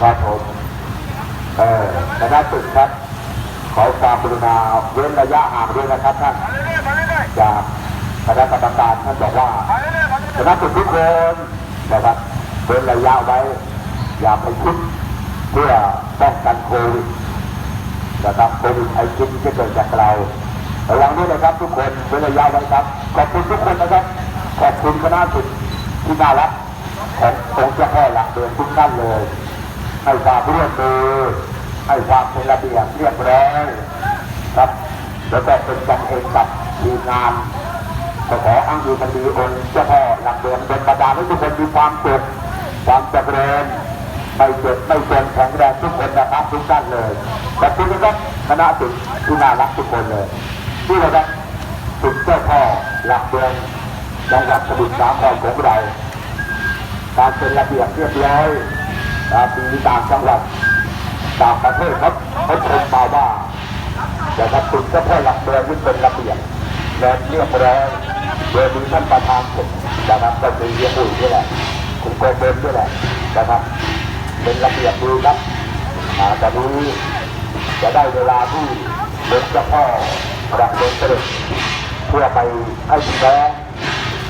ครับผมเออคณะตึกครับ ขอความกรุณาเว้นระยะห่างด้วยนะครับท่านจากคณะกรรมการท่านบอกว่าๆมาเรื่อยๆมาคณะตึกทุกคนนะครับเว้นระยะไว้ อย่าไปคิดเพื่อป้องกันโควิดนะครับโควิดไอคิดที่จะเกิดจากเราระวังด้วยนะครับทุกคนเว้นระยะไว้ครับ ขอบคุณทุกคนนะครับ ขอบคุณคณะตึกที่น่ารัก ขององค์เจ้าพ่อหลักเดือนทุกท่านเลย ให้ความร่วมมือให้ความเป็นระเบียบเรียบร้อยครับ แล้วก็เป็นกันเองกับทีมงานก็ขออ้างยูมันดีองค์เจ้าพ่อหลักเดือนเป็นประดาให้ทุกคนมีความสุขความเจริญไม่เจ็บไม่จนแข็งแรงทุกคนนะครับทุกท่านเลยขอบคุณนะครับคณะสุดที่น่ารักทุกคนเลยที่นะครับสุดเจ้าพ่อหลักเดือนจังหวัดสมุทรสาครของเรา การเป็นระเบียบเรียบร้อยตามมีต่างจังหวัดต่างประเทศเขาเขาชมมาว่าแต่ถ้าคุณก็แค่หลักเมืองที่เป็นระเบียบและเรียบร้อยโดยมีท่านประธานสุดนะครับก็คือเยี่ยมอุ่ยนี่แหละคุณโกเบนนี่แหละนะครับ เป็นระเบียบดีครับอาแต่นี้จะได้เวลาที่เป็นเจ้าพ่อรับเดินเสด็จเพื่อไปให้พี่น้อง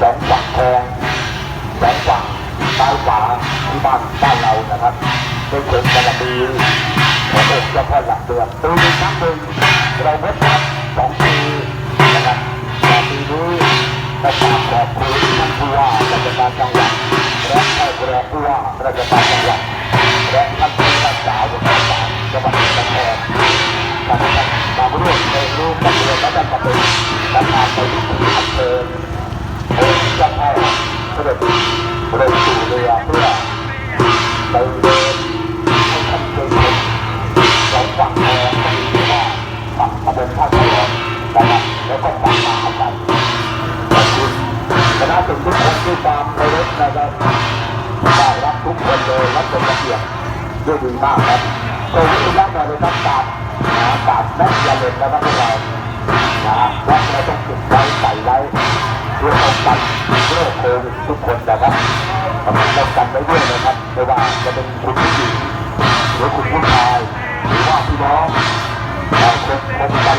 สองฝั่งแทงแสงฝั่ง ซ้ายขวาที่บ้านบ้านเรานะครับเป็นคนกระบีขององค์เจ้าพ่อหลักเดือนปีนี้ครั้งหนึ่งเราเพิ่พักสอง ด้วยดีมากครับตรงนี้รับมาเลยต้องกาดนะกาดแม่ยาเล็กนะครับพวกเรานะและเราต้องเก็บไว้ใส่ไว้เพื่อป้องกันโรคโควิดทุกคนนะครับป้องกันไว้ด้วยนะครับไม่ว่าจะเป็นคุณผู้หญิงหรือคุณผู้ชายหรือว่าพี่น้องเราคนคนกัน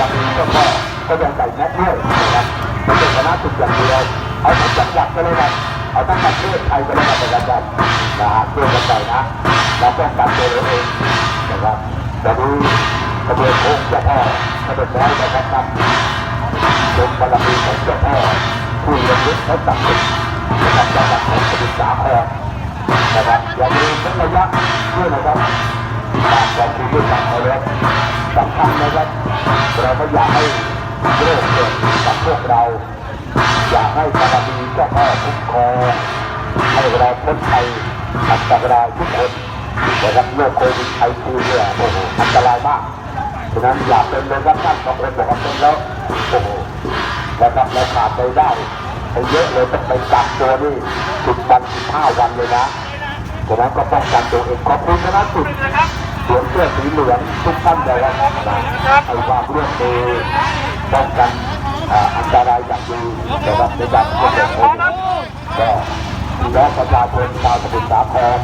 และศัดิ์สิทธิ์นะครับจังหวัดของสมุทรสาครนะครับอย่าลืมทั้งระยะด้วยนะครับฝากขอบคุณด้วยความเคารพสำคัญนะครับเราไม่อยากให้โรคเกิดกับพวกเรา อยากให้บารมีเจ้าพ่อคุ้มครองให้เราพ้นภัยอันตรายทุกคนนะครับโรคโควิดไอซีเนี่ยโอ้โหอันตรายมากฉะนั้นอยากเป็นเลยครับท่านสองคนบอกว่าเป็นแล้วโอ้โหนะครับเราขาดไปได้ ไปเยอะเลยไปกักตัวนี่สิบวันสิบห้าวันเลยนะฉะนั้นก็ป้องกันตัวเองขอบคุณคณะสุดสวมเสื้อสีเหลืองทุกท่านเลยนะให้ความร่วมมือป้องกันอันตรายอย่างดีนะครับในการควบคุมโควิดก็พี่น้องประชาชนชาวสมุทรสาคร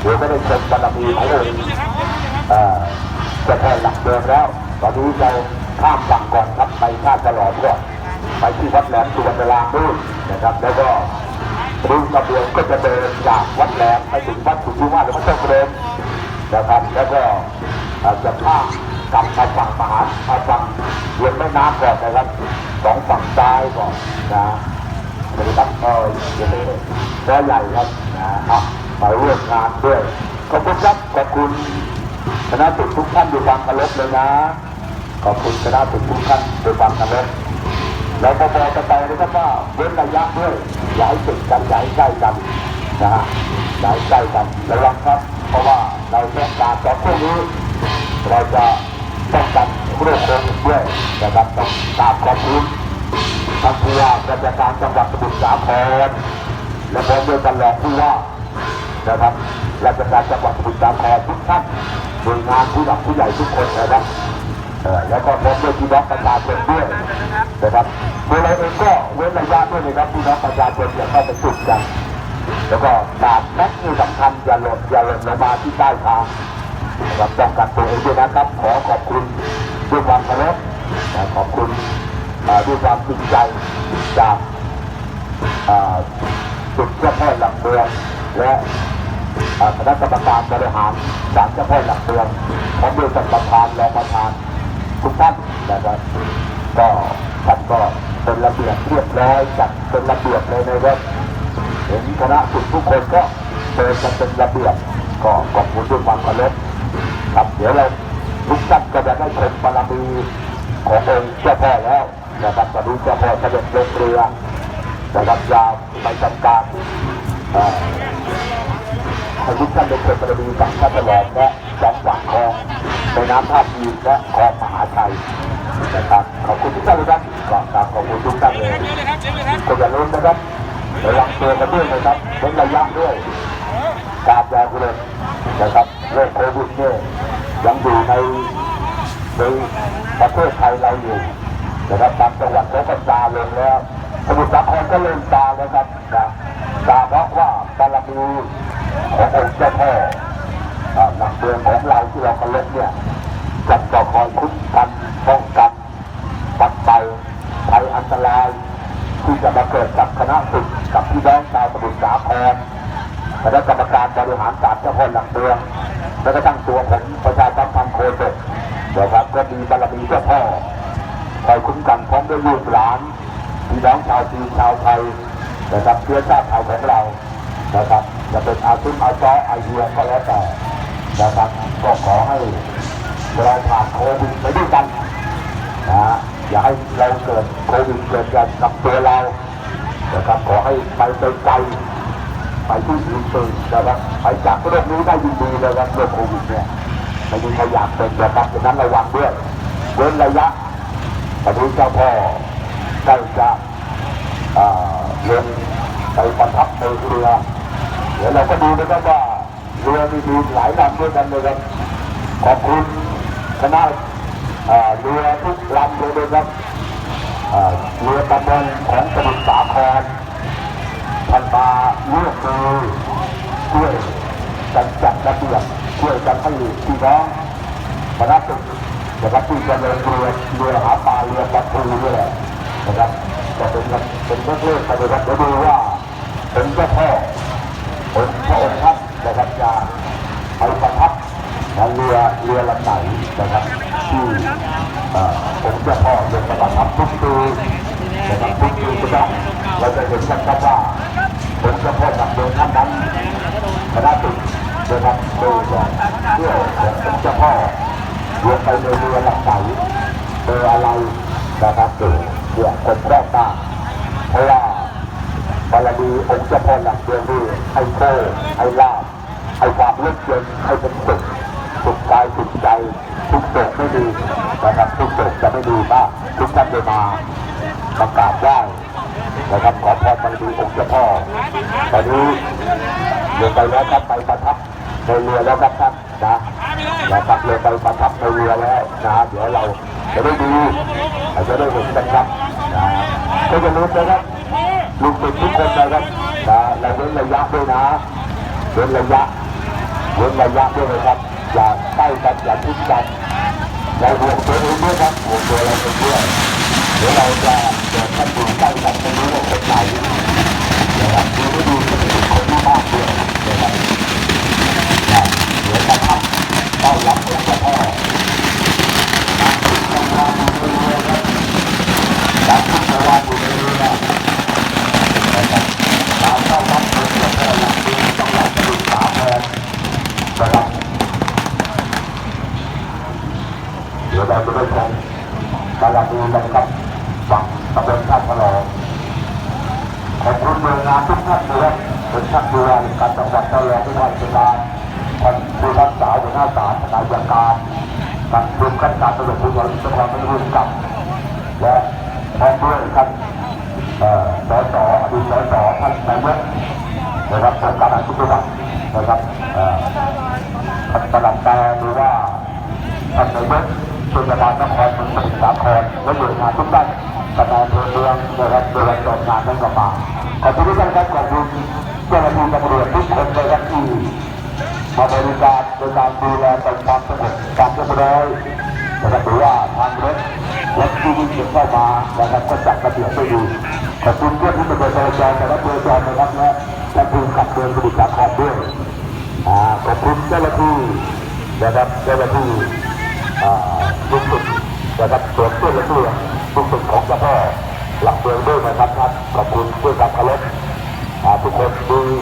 เดี๋ยวไม่ได้ชมบารมีขององค์เอ่อจะแค่หลักเดิมแล้วตอนนี้เราข้ามฝั่งก่อนครับไปท่าฉลอมก่อน ไปที่วัดแหลมสุวรรณรามนู่นนะครับ แล้วก็รุ่งกระเบืองก็จะเดินจากวัดแหลมไปถึงวัดสุทธิวาสหรือวัดเจ้าเดิมนะครับ แล้วก็จะข้ามกลับมาฝั่งมหามาฝั่งเวียนแม่น้ำก่อนนะครับสองฝั่งซ้ายก่อนนะปฏิบัติเอออย่างนี้ก็ใหญ่ครับนะอะมาร่วมงานด้วยขอบคุณครับขอบคุณคณะตุทุกท่านด้วยความเคารพเลยนะขอบคุณคณะตุทุกท่านด้วยความเคารพ แล้วก็บอกกันไปนะครับว่าเว้นระยะด้วยอย่าให้ติดกันอย่าให้ใกล้กันนะฮะอย่าให้ใกล้กันระวังครับ เพราะว่าเราต้องการต่อพวกนี้เราจะป้องกันโรคโควิดด้วยนะครับต้องตามขอบคุณท่านผู้ว่าราชการจังหวัดสมุทรสาครและพร้อมด้วยกันรองผู้ว่านะครับราชการจังหวัดสมุทรสาครทุกท่านหน่วยงานผู้หลักผู้ใหญ่ทุกคนนะครับ แล้วก็พร้อมด้วยพี่น้องประชาชนด้วยนะครับโดยเราเองก็เว้นระยะด้วยนะครับพี่น้องประชาชนอย่าเข้าไปจุดกัน แล้วก็ดาบแม็กนี่สำคัญอย่าหล่นอย่าหล่นลงมาที่ใต้ท้านะครับป้องกันตัวเองด้วยนะครับ ขอขอบคุณด้วยความเคารพขอบคุณด้วยความจริงใจจากสุดเจ้าพ่อหลักเมืองและคณะกรรมการบริหารศาลเจ้าพ่อหลักเมืองพร้อมด้วยท่านประธานรองประธาน ทุกท่านนะครับ ก็ท่านก็เป็นระเบียบเรียบร้อยจัดเป็นระเบียบเลยนะครับเห็นคณะสุดทุกคนก็เดินกันเป็นระเบียบก็ขอบคุณด้วยความเคารพครับเดี๋ยวเราทุกท่านก็จะได้ชมบารมีขององค์เจ้าพ่อแล้วนะครับตอนนี้เจ้าพ่อเสด็จลงเรือนะครับยาวไปทำการอ่อให้ทุกท่านได้เกิดบารมีกับพระตลอดและสองฝั่งคลอง ในน้ำท่าจีนและคลองมหาชัยนะครับขอบคุณทุกท่านเลยครับขอบขอบคุณทุกท่านเลยก็อย่าลืมนะครับระวังตัวกันด้วยนะครับเว้นระยะด้วยกาบยาคุณเลยนะครับโรคโควิดเนี่ยยังอยู่ในในประเทศไทยเราอยู่นะครับบางจังหวัดเขาก็ซาลงแล้วสมุทรสาครก็เริ่มซาแล้วครับนะซาเพราะว่าบารมีขององค์เจ้าพ่อ หลักเมืองของเราที่เราเคารพเนี่ยจะต่อคอยคุ้มกันป้องกันปัดเป่าภัยอันตรายที่จะมาเกิดกับคณะสุดกับพี่น้องชาวสมุทรสาครคณะกรรมการบริหารศาลเจ้าพ่อหลักเมืองและก็ตั้งตัวผมประชาสัมพันธ์โคเดนะครับก็มีบารมีเจ้าพ่อคอยคุ้มกันพร้อมด้วยลูกหลานพี่น้องชาวจีนชาวไทยนะครับเชื้อชาติไทยของเรานะครับจะเป็นอาซุนอาซอไอเดียก็แล้วแต่ นะครับ ก็ขอให้เราผ่านโควิดไปด้วยกันนะฮะอย่าให้เราเกิดโควิดเกิดกันกับตัวเรานะครับขอให้ไปไกลไปที่อื่นตื่นนะครับไปจากโรคนี้ได้ยินดีเลยครับโรคโควิดเนี่ยไม่มีใครอยากเป็นนะครับดังนั้นระวังด้วยเว้นระยะตอนนี้เจ้าพ่อใกล้จะอ่าลงไปประทับในเรือเดี๋ยวเราก็ดูนะครับว่า เรือมีมีหลายลำด้วยกันเลยครับขอบคุณคณะเรือทุกลำเลยนะครับเรือตะบนของสมุทรสาครท่านมาเลือกมือช่วยกันจัดระเบียบช่วยกันให้พี่น้องคณะสุดนะครับที่จะเดินเรือเรือหาปลาเรือปลาทูด้วยนะครับจะเป็นเป็นเรื่องๆไปเลยครับเดี๋ยวดูว่าเป็นเจ้าพ่อเป็นพระองค์ท่าน นะครับจะไปประทับนะเรือเรือลำไหนนะครับที่เอ่อองค์เจ้าพ่อลงประทับทุกปีนะครับทุกปีนะครับเราจะเห็นกันครับว่าองค์เจ้าพ่อกับเดินท่านนั้นคณะตุนะครับโดยเพื่อขององค์เจ้าพ่อลงไปในเรือลำไหนเบอร์อะไรนะครับเออเนี่ยคนแรกบ้าเพราะว่าบารมีองค์เจ้าพ่อหลักเมืองนี่ให้โชคให้ลาภ ให้ความเลื่อนเย็นให้เป็นสุขสุขกายสุขใจ ทุกโศกไม่ดีนะครับทุกโศกจะไม่ดีมากทุกท่านได้มาประกาศได้นะครับขอพรบารมีองค์เจ้าพ่อตอนนี้เดินไปแล้วครับไปประทับในเรือแล้วครับท่านนะนะครับเรือไปประทับในเรือแล้วนะเดี๋ยวเราจะได้ดูเราจะได้เห็นกันครับนะก็อย่าลืมนะครับลูกศิษย์ทุกคนนะครับนะเราเว้นระยะด้วยนะเว้นระยะ ว้นระยะด้วยนะครับ อย่าใกล้กันอย่าทิ้งกันเราห่วงตัวเองด้วยครับห่วงตัวเราเองด้วยเดี๋ยวเราจะเดินกันอยู่ใกล้กันจะรู้ว่าคนไหนนะครับดูไม่ดูจะเป็นคนที่มากด้วยนะครับนะเดี๋ยวจะทำต้อนรับองค์เจ้าพ่อ การทำงานอยู่ในเรือนะครับการเข้ารับผลประโยชน์หลักคือต้องรับปรึกษาแทนนะครับเดี๋ยวเราจะได้ชมบารมีนะครับฝั่งตำบลท่าฉลองขอบคุณหน่วยงานทุกท่านนะครับเป็นท่านดูแลการจัง หวัดตลอดทุกวันเวลาท่านผู้รักษาหัวหน้าศาลนายการการรวมกันการตำรวจภูธรจังหวัดเป็นร่วมกับและพร้อมด้วยท่านเอ่อสสอดีตสสท่านนายกนะครับทางการทุกจังหวัดนะครับเอ่อท่านประหลัดแปรหรือว่าท่านนายกเทศบาลนครสมุทรสาครและหน่วยงานทุกด้านกระจายเมืองนะครับโดยการจัดงานทั้งกระบาขอบคุณทุกท่านครับขอบคุณ จ้าหน้าที่ตำรวจทุกคนเลยครับที่มาบริการโดยการดูแลตามความสงบการเรียบร้อยนะครับถือว่าทางรถรถที่วิ่งเข้ามานะครับก็จัดระเบียบได้ดีขอบคุณเพื่อนที่เป็นประชารนแต่ละบระชาชนนะครับและขอบคุณขับเดินบริการขอบด้วยขอบคุณเจ้าหน้าที่นะครับเจ้าหน้าที่ทุกสุดนะครับส่วนเจ้าหน้าที่ทุกสุดของเจ้าพ่อหลักเมืองด้วยนะครับขอบคุณด้วยความเคารพ Happy birthday.